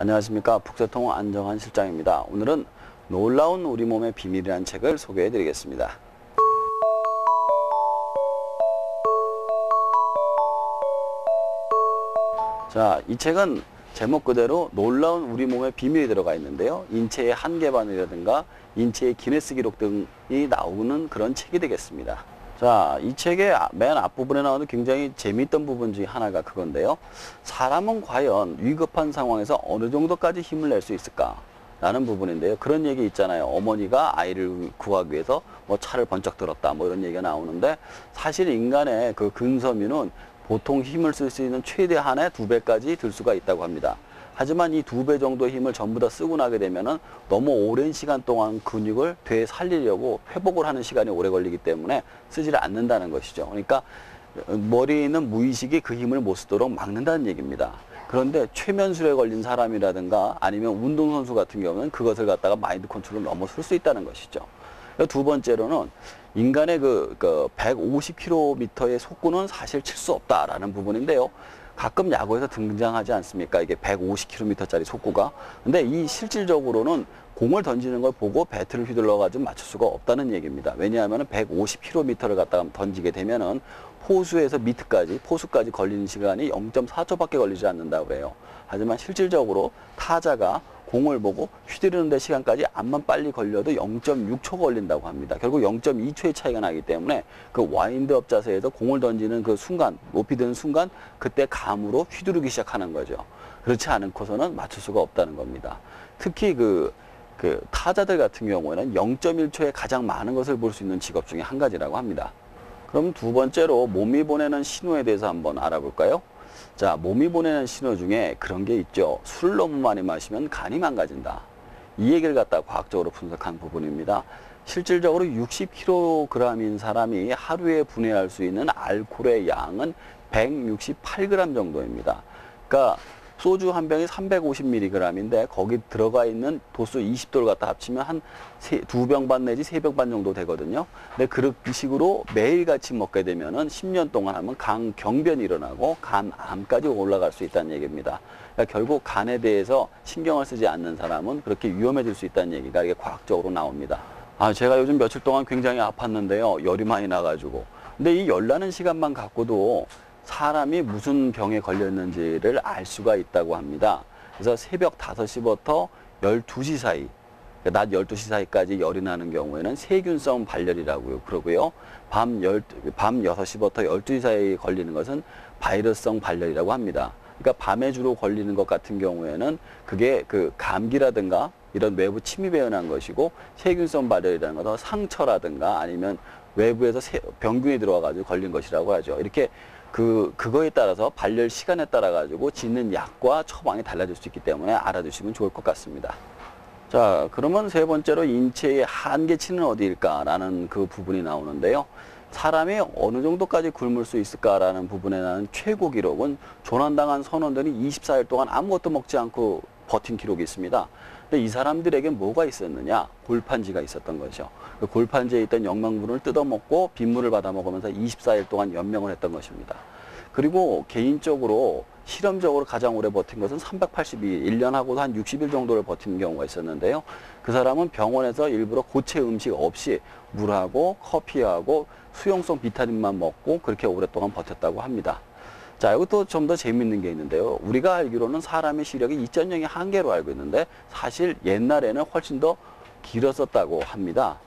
안녕하십니까 북새통 안정환 실장입니다. 오늘은 놀라운 우리 몸의 비밀이라는 책을 소개해 드리겠습니다. 자, 이 책은 제목 그대로 놀라운 우리 몸의 비밀이 들어가 있는데요. 인체의 한계 반이라든가 인체의 기네스 기록 등이 나오는 그런 책이 되겠습니다. 자, 이 책의 아- 맨 앞부분에 나오는 굉장히 재미있던 부분 중에 하나가 그건데요. 사람은 과연 위급한 상황에서 어느 정도까지 힘을 낼 수 있을까? 라는 부분인데요. 그런 얘기 있잖아요. 어머니가 아이를 구하기 위해서 뭐 차를 번쩍 들었다. 뭐 이런 얘기가 나오는데 사실 인간의 그 근섬유는 보통 힘을 쓸 수 있는 최대한의 두 배까지 들 수가 있다고 합니다. 하지만 이 두 배 정도의 힘을 전부 다 쓰고 나게 되면은 너무 오랜 시간 동안 근육을 되살리려고 회복을 하는 시간이 오래 걸리기 때문에 쓰지를 않는다는 것이죠. 그러니까 머리에 있는 무의식이 그 힘을 못 쓰도록 막는다는 얘기입니다. 그런데 최면술에 걸린 사람이라든가 아니면 운동선수 같은 경우는 그것을 갖다가 마인드 컨트롤을 넘어설 수 있다는 것이죠. 두 번째로는 인간의 그, 그 150km의 속구는 사실 칠 수 없다라는 부분인데요. 가끔 야구에서 등장하지 않습니까? 이게 150km짜리 속구가. 근데 이 실질적으로는 공을 던지는 걸 보고 배트를 휘둘러 가지고 맞출 수가 없다는 얘기입니다. 왜냐하면 150km를 갖다가 던지게 되면은 포수에서 미트까지 포수까지 걸리는 시간이 0.4초밖에 걸리지 않는다고 그래요. 하지만 실질적으로 타자가 공을 보고 휘두르는 데 시간까지 암만 빨리 걸려도 0.6초 걸린다고 합니다. 결국 0.2초의 차이가 나기 때문에 그 와인드업 자세에서 공을 던지는 그 순간, 높이 드는 순간 그때 감으로 휘두르기 시작하는 거죠. 그렇지 않고서는 맞출 수가 없다는 겁니다. 특히 그, 그 타자들 같은 경우에는 0.1초에 가장 많은 것을 볼 수 있는 직업 중에 한 가지라고 합니다. 그럼 두 번째로 몸이 보내는 신호에 대해서 한번 알아볼까요? 자, 몸이 보내는 신호 중에 그런 게 있죠. 술을 너무 많이 마시면 간이 망가진다. 이 얘기를 갖다 과학적으로 분석한 부분입니다. 실질적으로 60kg인 사람이 하루에 분해할 수 있는 알코올의 양은 168g 정도입니다. 그러니까 소주 한 병이 350mg인데 거기 들어가 있는 도수 20도를 갖다 합치면 한 두 병 반 내지 세 병 반 정도 되거든요. 근데 그런 식으로 매일같이 먹게 되면은 10년 동안 하면 간 경변이 일어나고 간암까지 올라갈 수 있다는 얘기입니다. 그러니까 결국 간에 대해서 신경을 쓰지 않는 사람은 그렇게 위험해질 수 있다는 얘기가 이게 과학적으로 나옵니다. 아, 제가 요즘 며칠 동안 굉장히 아팠는데요. 열이 많이 나가지고. 근데 이 열나는 시간만 갖고도 사람이 무슨 병에 걸렸는지를 알 수가 있다고 합니다. 그래서 새벽 5시부터 12시 사이, 그러니까 낮 12시 사이까지 열이 나는 경우에는 세균성 발열이라고요. 그러고요. 밤, 열, 밤 6시부터 12시 사이에 걸리는 것은 바이러스성 발열이라고 합니다. 그러니까 밤에 주로 걸리는 것 같은 경우에는 그게 그 감기라든가 이런 외부 침입에 의한 것이고 세균성 발열이라는 것은 상처라든가 아니면 외부에서 세, 병균이 들어와 가지고 걸린 것이라고 하죠. 이렇게 그 그거에 따라서 발열 시간에 따라 가지고 짓는 약과 처방이 달라질 수 있기 때문에 알아두시면 좋을 것 같습니다. 자, 그러면 세 번째로 인체의 한계치는 어디일까라는 그 부분이 나오는데요. 사람이 어느 정도까지 굶을 수 있을까라는 부분에 나는 최고 기록은 조난당한 선원들이 24일 동안 아무것도 먹지 않고 버틴 기록이 있습니다. 근데 이 사람들에게 뭐가 있었느냐? 골판지가 있었던 거죠. 그 골판지에 있던 영양분을 뜯어먹고 빗물을 받아 먹으면서 24일 동안 연명을 했던 것입니다. 그리고 개인적으로 실험적으로 가장 오래 버틴 것은 382일, 1년 하고도 한 60일 정도를 버틴 경우가 있었는데요. 그 사람은 병원에서 일부러 고체 음식 없이 물하고 커피하고 수용성 비타민만 먹고 그렇게 오랫동안 버텼다고 합니다. 자, 이것도 좀 더 재밌는 게 있는데요. 우리가 알기로는 사람의 시력이 2.0의 한계로 알고 있는데 사실 옛날에는 훨씬 더 길었었다고 합니다.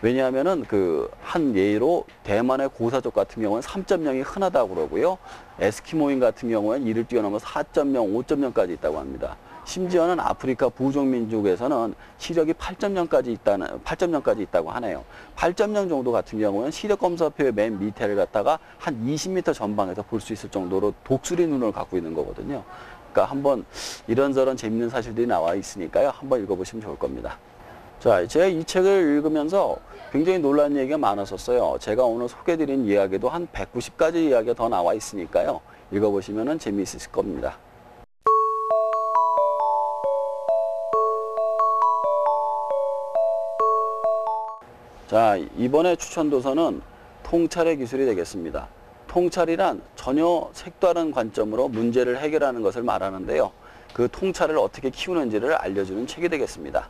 왜냐하면은 그 한 예로 대만의 고사족 같은 경우는 3.0이 흔하다고 그러고요. 에스키모인 같은 경우는 이를 뛰어넘어 4.0, 5.0까지 있다고 합니다. 심지어는 아프리카 부족 민족에서는 시력이 8.0까지 있다는 8.0까지 있다고 하네요. 8.0 정도 같은 경우는 시력 검사표의 맨 밑에를 갖다가 한 20m 전방에서 볼 수 있을 정도로 독수리 눈을 갖고 있는 거거든요. 그러니까 한번 이런저런 재밌는 사실들이 나와 있으니까요. 한번 읽어보시면 좋을 겁니다. 자, 제가 이 책을 읽으면서 굉장히 놀란 얘기가 많았었어요. 제가 오늘 소개드린 이야기도 한 190가지 이야기가 더 나와 있으니까요. 읽어보시면 재미있으실 겁니다. 자, 이번에 추천 도서는 통찰의 기술이 되겠습니다. 통찰이란 전혀 색다른 관점으로 문제를 해결하는 것을 말하는데요. 그 통찰을 어떻게 키우는지를 알려주는 책이 되겠습니다.